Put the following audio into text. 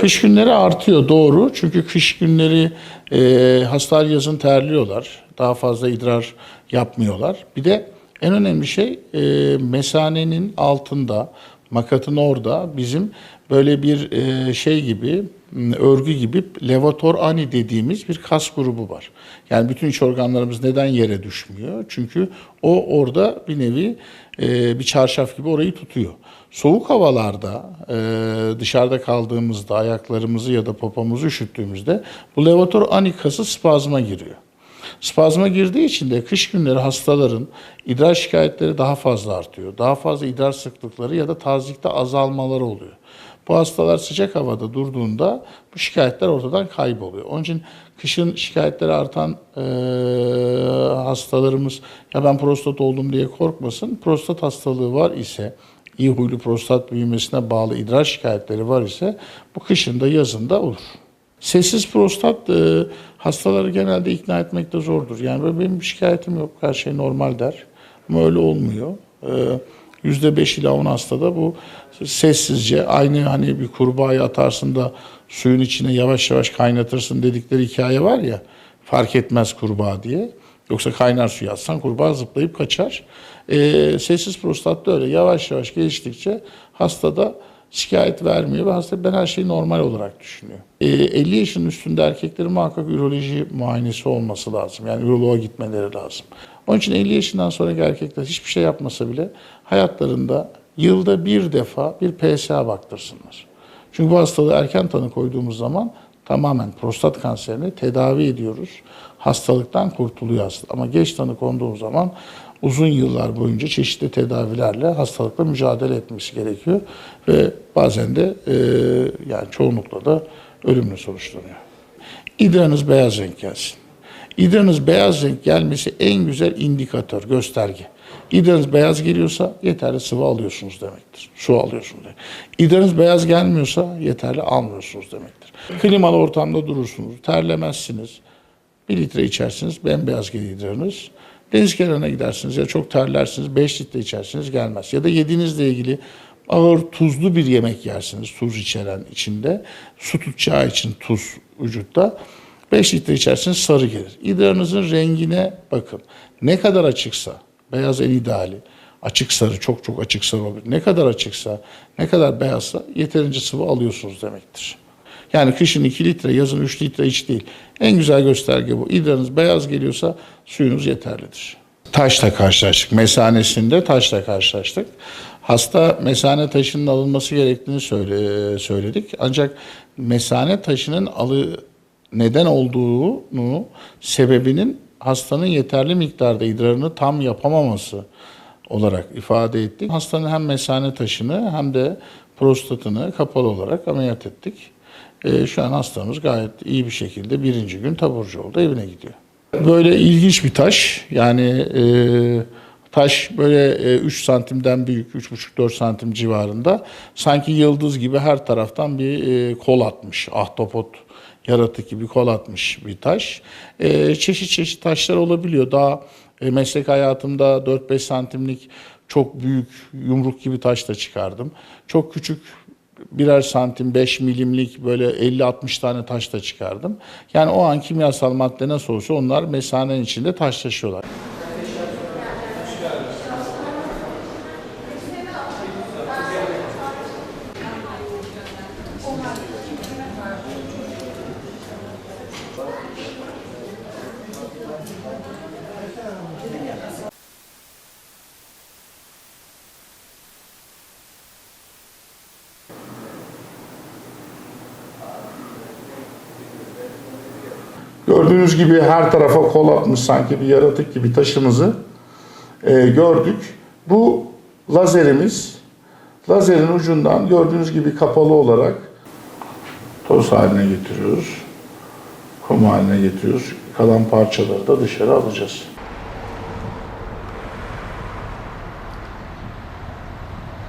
Kış günleri artıyor doğru. Çünkü kış günleri e, hastalar yazın terliyorlar. Daha fazla idrar yapmıyorlar. Bir de en önemli şey e, mesanenin altında, makatın orada bizim böyle bir e, şey gibi, örgü gibi levator ani dediğimiz bir kas grubu var. Yani bütün iç organlarımız neden yere düşmüyor? Çünkü o orada bir nevi e, bir çarşaf gibi orayı tutuyor. Soğuk havalarda e, dışarıda kaldığımızda ayaklarımızı ya da popomuzu üşüttüğümüzde bu levator ani kası spazma giriyor. Spazma girdiği için de kış günleri hastaların idrar şikayetleri daha fazla artıyor. Daha fazla idrar sıklıkları ya da tazikte azalmaları oluyor. Bu hastalar sıcak havada durduğunda bu şikayetler ortadan kayboluyor. Onun için kışın şikayetleri artan e, hastalarımız ya ben prostat oldum diye korkmasın. Prostat hastalığı var ise iyi huylu prostat büyümesine bağlı idrar şikayetleri var ise bu kışında yazında olur. Sessiz prostat e, hastaları genelde ikna etmekte zordur. Yani benim şikayetim yok, her şey normal der. Ama öyle olmuyor. E, %5 ila 10 hastada bu sessizce aynı hani bir kurbağayı atarsın da suyun içine yavaş yavaş kaynatırsın dedikleri hikaye var ya fark etmez kurbağa diye. Yoksa kaynar suya atsan kurbağa zıplayıp kaçar. E, sessiz prostat da öyle yavaş yavaş geliştikçe hastada şikayet vermiyor ve hasta ben her şeyi normal olarak düşünüyor. E, 50 yaşın üstünde erkeklerin muhakkak üroloji muayenesi olması lazım. Yani üroloğa gitmeleri lazım. Onun için 50 yaşından sonraki erkekler hiçbir şey yapmasa bile hayatlarında yılda bir defa bir PSA baktırsınlar. Çünkü bu hastalığı erken tanı koyduğumuz zaman tamamen prostat kanserini tedavi ediyoruz. Hastalıktan kurtuluyor hasta. Ama geç tanı konduğu zaman uzun yıllar boyunca çeşitli tedavilerle hastalıkla mücadele etmesi gerekiyor. Ve bazen de e, yani çoğunlukla da ölümle sonuçlanıyor. İdrarınız beyaz renk gelsin. İdrarınız beyaz renk gelmesi en güzel indikatör, gösterge. İdrarınız beyaz geliyorsa yeterli sıvı alıyorsunuz demektir. Su alıyorsunuz demektir. İdrarınız beyaz gelmiyorsa yeterli almıyorsunuz demektir. Klimalı ortamda durursunuz, terlemezsiniz. Bir litre içersiniz, bembeyaz gelir idrarınız. Deniz kenarına gidersiniz ya çok terlersiniz, 5 litre içersiniz gelmez. Ya da yediğinizle ilgili ağır tuzlu bir yemek yersiniz, tuz içeren içinde. Su tutacağı için tuz vücutta. 5 litre içersiniz sarı gelir. İdrarınızın rengine bakın. Ne kadar açıksa, beyaz en ideali. Açık sarı, çok çok açık sarı olabilir. Ne kadar açıksa, ne kadar beyazsa yeterince sıvı alıyorsunuz demektir. Yani kışın 2 litre, yazın 3 litre iç değil. En güzel gösterge bu. İdrarınız beyaz geliyorsa suyunuz yeterlidir. Taşla karşılaştık. Mesanesinde taşla karşılaştık. Hasta mesane taşının alınması gerektiğini söyle, söyledik. Ancak mesane taşının alı neden olduğunu, sebebinin hastanın yeterli miktarda idrarını tam yapamaması olarak ifade ettik. Hastanın hem mesane taşını hem de prostatını kapalı olarak ameliyat ettik. Ee, şu an hastamız gayet iyi bir şekilde birinci gün taburcu oldu, evine gidiyor. Böyle ilginç bir taş. Yani e, taş böyle e, 3 santimden büyük, 3,5-4 santim civarında. Sanki yıldız gibi her taraftan bir e, kol atmış, ahtapot yaratık gibi kol atmış bir taş. E, çeşit çeşit taşlar olabiliyor. Daha e, meslek hayatımda 4-5 santimlik çok büyük yumruk gibi taş da çıkardım. Çok küçük birer santim 5 milimlik böyle 50-60 tane taş da çıkardım. Yani o an kimyasal madde nasıl olsa onlar mesanenin içinde taş Gördüğünüz gibi her tarafa kol atmış sanki bir yaratık gibi taşımızı e, gördük. Bu lazerimiz lazerin ucundan gördüğünüz gibi kapalı olarak toz haline getiriyoruz. Kum haline getiriyoruz. Kalan parçaları da dışarı alacağız.